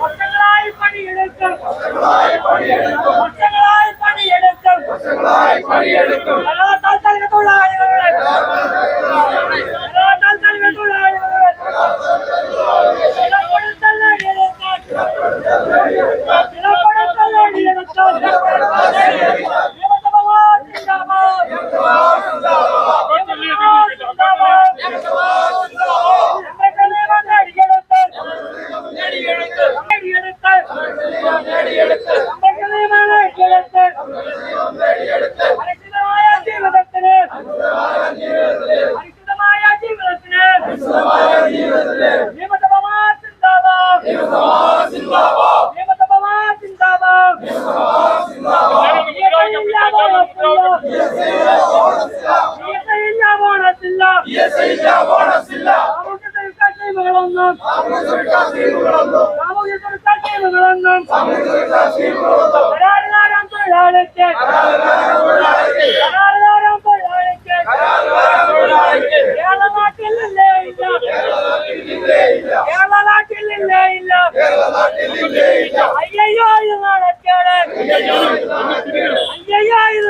மக்களாய் பணி எடுக்கும். மக்களாய் பணி எடுக்கும். மக்களாய் பணி எடுக்கும். ഓണത്തില്ല സാമൂഹ്യ സർക്കാർ ടീമുകളൊന്നും. സാമൂഹ്യ സർക്കാർ ടീമുകളൊന്നും കരാറുകാരാം തൊഴിലാളിക്ക് കരാറുകാരാം തൊഴിലാളിക്ക് കേരള നാട്ടിലില്ലേ ഇല്ല കേരള നാട്ടിലില്ലേ ഇല്ല അയ്യോ ഇത് നാണക്കേട് അയ്യോ ഇത്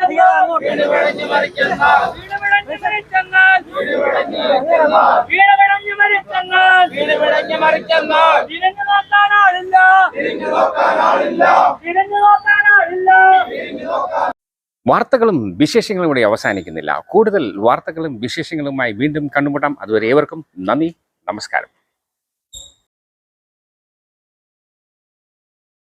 വൈദ്യുത ലൈനിൽ പണിയെടുക്കും വൈദ്യുത ലൈനിൽ പണിയെടുക്കും കരാറുകാരാം തൊഴിലാളിക്ക് കരാറുകാരാം തൊഴിലാളിക്ക് കാക്കയടിച്ച് വീഴും പോലെ കാക്കയടിച്ച് വീഴും പോലെ കക്കയിടിച്ച് വീഴും പോലെ മരിച്ചെന്നാൽ വീട് വിടഞ്ഞു മറിക്കെന്നാൽ വീട് വിളഞ്ഞു മരിച്ചെന്നാൽ വീട് വിടഞ്ഞു മറിക്കെന്നാൽ വീട് വിളഞ്ഞു മരിച്ചെന്നാൽ വീട് വിടഞ്ഞു മറിക്കെന്നാൽ വീട് വിളഞ്ഞു മരിച്ചെന്നാൽ വീട് വിടഞ്ഞു മറിക്കെന്നാൽ തിരിഞ്ഞു നോക്കാൻ ആളില്ല തിരിഞ്ഞു നോക്കാനാളില്ല വാർത്തകളും വിശേഷങ്ങളും ഇവിടെ അവസാനിക്കുന്നില്ല. കൂടുതൽ വാർത്തകളും വിശേഷങ്ങളുമായി വീണ്ടും കണ്ടുമുട്ടാം. അതുവരെ ഏവർക്കും നന്ദി നമസ്കാരം.